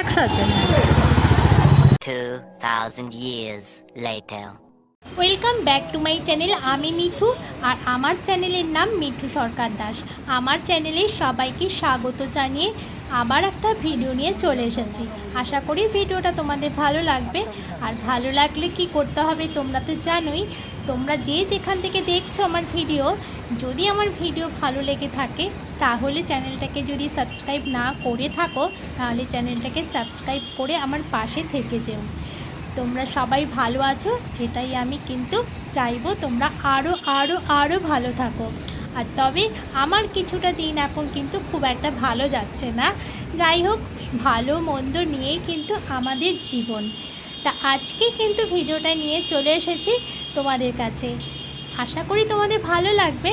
একসাথে 2,000 years later. Welcome back to my channel আমি মিঠু, আর আমার চ্যানেলের নাম মিঠু সরকার দাস। আমার চ্যানেলে সবাইকে স্বাগত জানিয়ে আবার একটা ভিডিও নিয়ে চলে এসেছি। আশা করি ভিডিওটা তোমাদের ভালো লাগবে। আর ভালো লাগলে কি করতে হবে তোমরা তো জানোই। তোমরা যে যেখান থেকে দেখছ আমার ভিডিও যদি আমার ভিডিও ভালো লেগে থাকে, তাহলে চ্যানেলটাকে যদি সাবস্ক্রাইব না করে থাকো, তাহলে চ্যানেলটাকে সাবস্ক্রাইব করে আমার পাশে থেকে যেও। তোমরা সবাই ভালো আছো, এটাই আমি কিন্তু চাইব তোমরা আরও আরও আরও ভালো থাকো। আর তবে আমার কিছুটা দিন এখন কিন্তু খুব একটা ভালো যাচ্ছে না। যাই হোক, ভালো মন্দ নিয়েই কিন্তু আমাদের জীবন। তা আজকে কিন্তু ভিডিওটা নিয়ে চলে এসেছি তোমাদের কাছে। আশা করি তোমাদের ভালো লাগবে।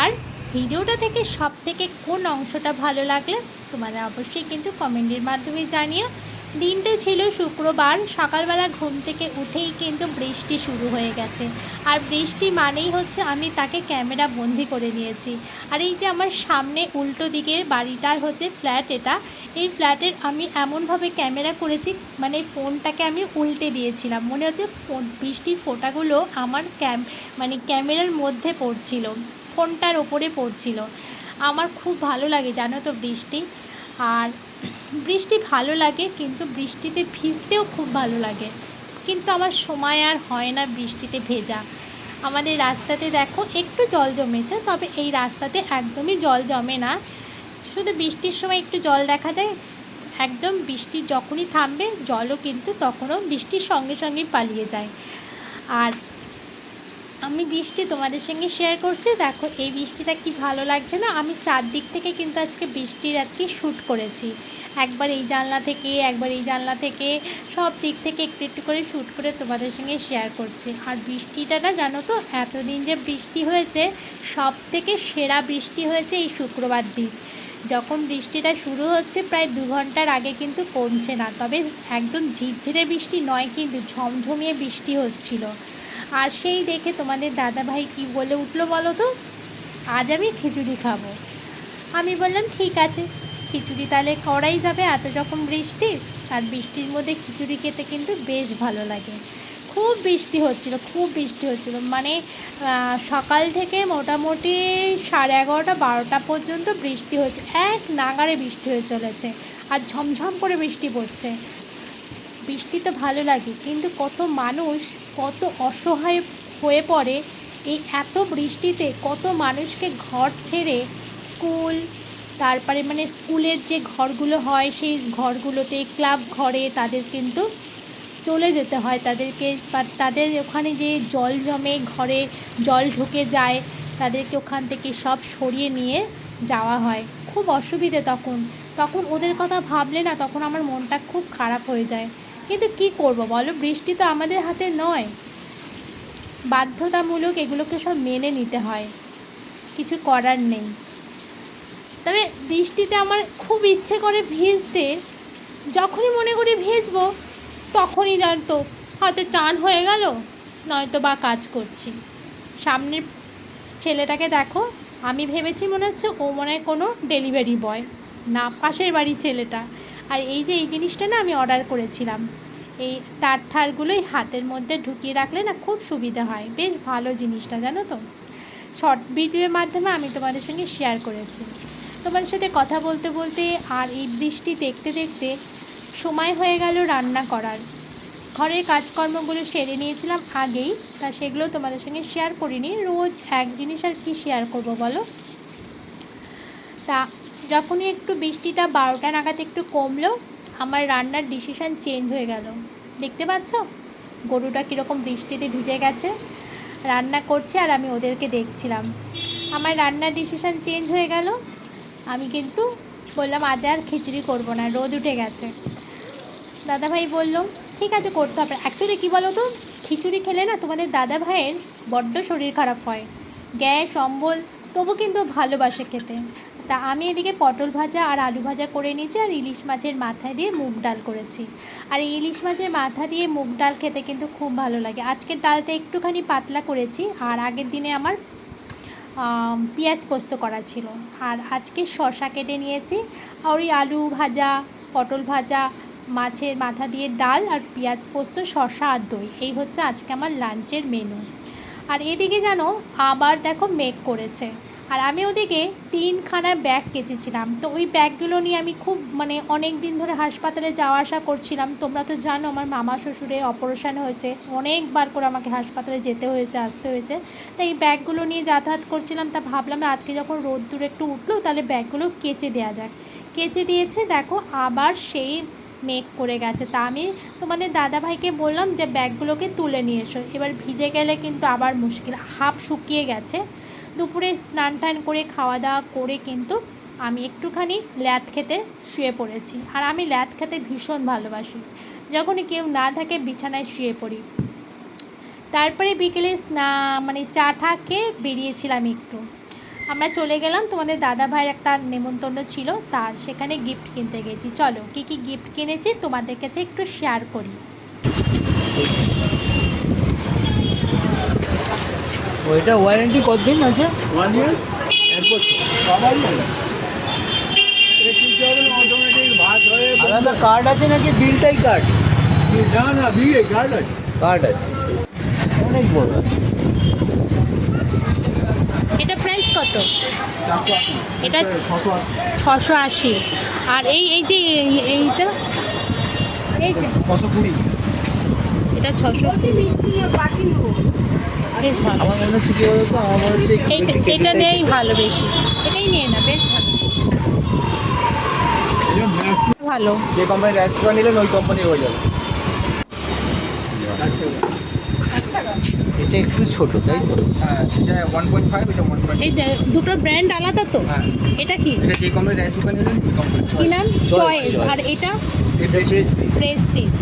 আর ভিডিওটা থেকে সব থেকে কোন অংশটা ভালো লাগলে, তোমাদের অবশ্যই কিন্তু কমেন্টের মাধ্যমে জানিও। দিনটা ছিল শুক্রবার। সকালবেলা ঘুম থেকে উঠেই কিন্তু বৃষ্টি শুরু হয়ে গেছে। আর বৃষ্টি মানেই হচ্ছে আমি তাকে ক্যামেরা বন্দি করে নিয়েছি। আর এই যে আমার সামনে উল্টো দিকের বাড়িটা হচ্ছে ফ্ল্যাট এটা। এই ফ্ল্যাটের আমি এমনভাবে ক্যামেরা করেছি মানে ফোনটাকে আমি উল্টে দিয়েছিলাম। মনে হচ্ছে বৃষ্টির ফোটাগুলো আমার ক্যাম মানে ক্যামেরার মধ্যে পড়ছিল, ফোনটার ওপরে পড়ছিল। আমার খুব ভালো লাগে জানো তো বৃষ্টি। আর বৃষ্টি ভালো লাগে, কিন্তু বৃষ্টিতে ভিজতেও খুব ভালো লাগে। কিন্তু আমার সময় আর হয় না বৃষ্টিতে ভেজা। আমাদের রাস্তাতে দেখো একটু জল জমেছে, তবে এই রাস্তাতে একদমই জল জমে না। শুধু বৃষ্টির সময় একটু জল দেখা যায়। একদম বৃষ্টি যখনই থামবে, জলও কিন্তু তখনও বৃষ্টির সঙ্গে সঙ্গেই পালিয়ে যায়। আর আমি বৃষ্টি তোমাদের সঙ্গে শেয়ার করছি। দেখো, এই বৃষ্টিটা কি ভালো লাগছে না? আমি চারদিক থেকে কিন্তু আজকে বৃষ্টির আর কি শ্যুট করেছি। একবার এই জানলা থেকে, একবার এই জানলা থেকে, সব দিক থেকে একটু একটু করে শ্যুট করে তোমাদের সঙ্গে শেয়ার করছি। আর বৃষ্টিটা না জানো তো, এতদিন যে বৃষ্টি হয়েছে, সব থেকে সেরা বৃষ্টি হয়েছে এই শুক্রবার দিন। যখন বৃষ্টিটা শুরু হচ্ছে, প্রায় দু ঘণ্টার আগে কিন্তু কমছে না। তবে একদম ঝিরঝিরে বৃষ্টি নয়, কিন্তু ঝমঝমিয়ে বৃষ্টি হচ্ছিল। আর সেই দেখে তোমাদের দাদা ভাই কী বলে উঠল বলো তো? আজ আমি খিচুড়ি খাব। আমি বললাম, ঠিক আছে, খিচুড়ি তাহলে করাই যাবে। এত যখন বৃষ্টি, আর বৃষ্টির মধ্যে খিচুড়ি খেতে কিন্তু বেশ ভালো লাগে। খুব বৃষ্টি হচ্ছিল, খুব বৃষ্টি হচ্ছিল। মানে সকাল থেকে মোটামুটি সাড়ে এগারোটা, বারোটা পর্যন্ত বৃষ্টি হচ্ছে। এক নাগারে বৃষ্টি হয়ে চলেছে আর ঝমঝম করে বৃষ্টি পড়ছে। বৃষ্টি তো ভালো লাগে, কিন্তু কত মানুষ কত অসহায় হয়ে পড়ে, এই এত বৃষ্টিতে কত মানুষকে ঘর ছেড়ে স্কুল, তারপরে মানে স্কুলের যে ঘরগুলো হয়, সেই ঘরগুলোতে ক্লাব ঘরে তাদের কিন্তু চলে যেতে হয়। তাদেরকে তাদের ওখানে যে জল জমে, ঘরে জল ঢুকে যায়, তাদেরকে ওখান থেকে সব সরিয়ে নিয়ে যাওয়া হয়। খুব অসুবিধে তখন। তখন ওদের কথা ভাবলে না, তখন আমার মনটা খুব খারাপ হয়ে যায়। কিন্তু কি করব বলো? বৃষ্টি তো আমাদের হাতে নয়। বাধ্যতামূলক এগুলোকে সব মেনে নিতে হয়। কিছু করার নেই। তবে বৃষ্টিতে আমার খুব ইচ্ছে করে ভিজতে, যখনই মনে করি ভিজবো, তখনই জানতো, হয়তো চান হয়ে গেল, নয়তো বা কাজ করছি। সামনের ছেলেটাকে দেখো, আমি ভেবেছি মনে হচ্ছে ও মনে হয় কোনো ডেলিভারি বয়, না, পাশের বাড়ি ছেলেটা। আর এই যে এই জিনিসটা না আমি অর্ডার করেছিলাম। এই তার ঠারগুলোই হাতের মধ্যে ঢুকিয়ে রাখলে না খুব সুবিধা হয়। বেশ ভালো জিনিসটা, জানো তো? শর্ট ভিডিওর মাধ্যমে আমি তোমাদের সঙ্গে শেয়ার করেছি। তোমাদের সাথে কথা বলতে বলতে আর এই বৃষ্টি দেখতে দেখতে সময় হয়ে গেল রান্না করার। ঘরের কাজকর্মগুলো সেরে নিয়েছিলাম আগেই, তা সেগুলো তোমাদের সঙ্গে শেয়ার করিনি। রোজ এক জিনিস আর কি শেয়ার করব বলো? তা যখনই একটু বৃষ্টিটা বারোটা নাগাদ একটু কমলো, আমার রান্নার ডিসিশান চেঞ্জ হয়ে গেল। দেখতে পাচ্ছ? গরুটা কীরকম বৃষ্টিতে ভিজে গেছে। রান্না করছে আর আমি ওদেরকে দেখছিলাম। আমার রান্নার ডিসিশান চেঞ্জ হয়ে গেল। আমি কিন্তু বললাম, আজ আর খিচুড়ি করব না, রোদ উঠে গেছে। দাদাভাই বলল, ঠিক আছে, করতে হবে। অ্যাকচুয়ালি কী বলো তো খিচুড়ি খেলে না তোমাদের দাদা ভাইয়ের বড্ড শরীর খারাপ হয়। গ্যাস, অম্বল, তবু কিন্তু ভালোবাসে খেতে। তা আমি এদিকে পটল ভাজা আর আলু ভাজা করে নিয়েছি আর ইলিশ মাছের মাথা দিয়ে মুগ ডাল করেছি। আর ইলিশ মাছের মাথা দিয়ে মুগ ডাল খেতে কিন্তু খুব ভালো লাগে। আজকের ডালটা একটুখানি পাতলা করেছি আর আগের দিনে আমার পেঁয়াজ পোস্ত করা ছিল। আর আজকে শশা কেটে নিয়েছি। আর ওই আলু ভাজা, পটল ভাজা, মাছের মাথা দিয়ে ডাল আর পেঁয়াজ পোস্ত, শসা আর দই, এই হচ্ছে আজকে আমার লাঞ্চের মেনু আর এদিকে জানো, আবার দেখো মেঘ করেছে। আর আমি ওদিকে তিনখানা ব্যাগ কেচেছিলাম। তো ওই ব্যাগগুলো নিয়ে আমি খুব মানে অনেক দিন ধরে হাসপাতালে যাওয়া আসা করছিলাম। তোমরা তো জানো আমার মামা শ্বশুরে অপারেশন হয়েছে। অনেকবার করে আমাকে হাসপাতালে যেতে হয়েছে, আসতে হয়েছে। তাই এই ব্যাগগুলো নিয়ে যাতায়াত করছিলাম। তা ভাবলাম আজকে যখন রোদ্দুর একটু উঠল, তাহলে ব্যাগগুলো কেচে দেওয়া যাক। কেচে দিয়েছে, দেখো, আবার সেই মেঘ করে গেছে। তা আমি তোমাদের দাদাভাইকে বললাম যে ব্যাগগুলোকে তুলে নিয়ে এসো। এবার ভিজে গেলে কিন্তু আবার মুশকিল। হাফ শুকিয়ে গেছে। দুপুরে স্নান টান করে, খাওয়া দাওয়া করে কিন্তু আমি একটুখানি ল্যাদ খেতে শুয়ে পড়েছি। আর আমি ল্যাদ খেতে ভীষণ ভালোবাসি। যখনই কেউ না থাকে, বিছানায় শুয়ে পড়ি। তারপরে বিকেলে স্না মানে চা টা খেয়ে বেরিয়েছিলাম একটু। আমরা চলে গেলাম, তোমাদের দাদা ভাইয়ের একটা নেমন্তন্ন ছিল তা সেখানে গিফট কিনতে গেছি। চলো, কী কী গিফট কিনেছি তোমাদের কাছে একটু শেয়ার করি। ওইটা ওয়ারেন্টি কতদিন আছে? ওয়ান ইয়ার এক বছর সবাই অটোমেটিক ভাত হয়ে আলাদা কার্ড আছে নাকি? বিলটাই কার্ড না না দিয়ে গার্ড আছে। কার্ড আছে। অনেক বড় আছে। এটা প্রাইস কত? এটা ছশো আশি। ছশো আশি। আর এই এই যে এই- এইটা? এই যে ছশো কুড়ি। এটা ছশো বেশ ভালো। আমার মনে হচ্ছে কি বলতো? আমার মনে হচ্ছে এইটা এটা নেই ভালো বেশি। এটাই নিয়ে না বেশ ভালো। ভালো। যে কোম্পানির রাইস কুকার নিলেন ওই কোম্পানির হয়ে যাবে। এটা একটু ছোট তাই তো? হ্যাঁ এই দুটো ব্র্যান্ড আলাদা তো? হ্যাঁ। এটা কি? এটা যে কোম্পানির রাইস কুকার নিলেন কি নাম? চয়েস আর এটা? এটা প্রেস্টিজ প্রেস্টিজ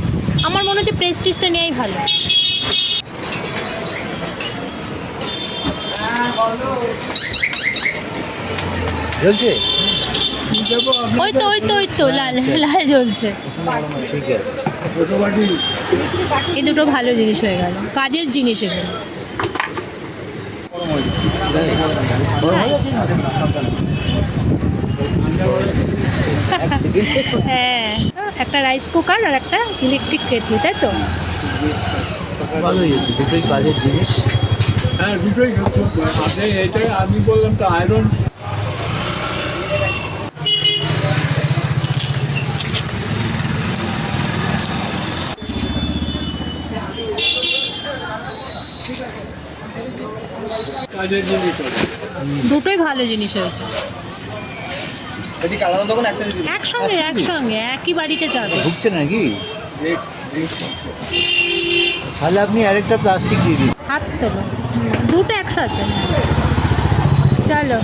আমার মনে হচ্ছে প্রেস্টিজটা নেওয়াই ভালো। জ্বলছে? ওই তো ওই তো ওই তো লাল লাল জ্বলছে। ঠিক আছে এই দুটো ভালো জিনিস হয়ে গেল কাজের জিনিস এগুলো। হয়ে। একটা রাইস কুকার আর একটা ইলেকট্রিক কেটলি তাই তো? ভালোই দুটোই কাজের জিনিস। হ্যাঁ দুটোই এটাই আমি বললাম তো আয়রন কাজের জিনিস। আছে। দুটোই ভালো জিনিস হয়েছে এদিকে আলাদা দোকান একসাথে দিন একসঙ্গে একসঙ্গে একই বাড়িতে যাবে। ঢুকছে নাকি? তাহলে আপনি আরেকটা প্লাস্টিক দিয়ে দিন। হাত তোলো। দুটো একসাথে। চলো।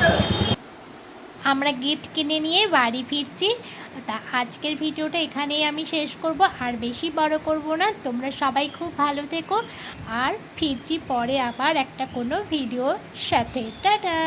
আমরা গিফট কিনে নিয়ে বাড়ি ফিরছি। তা আজকের ভিডিওটা এখানেই আমি শেষ করব। আর বেশি বড় করব না। তোমরা সবাই খুব ভালো থেকো। আর ফিরছি পরে আবার একটা কোনো ভিডিওর সাথে। টাটা!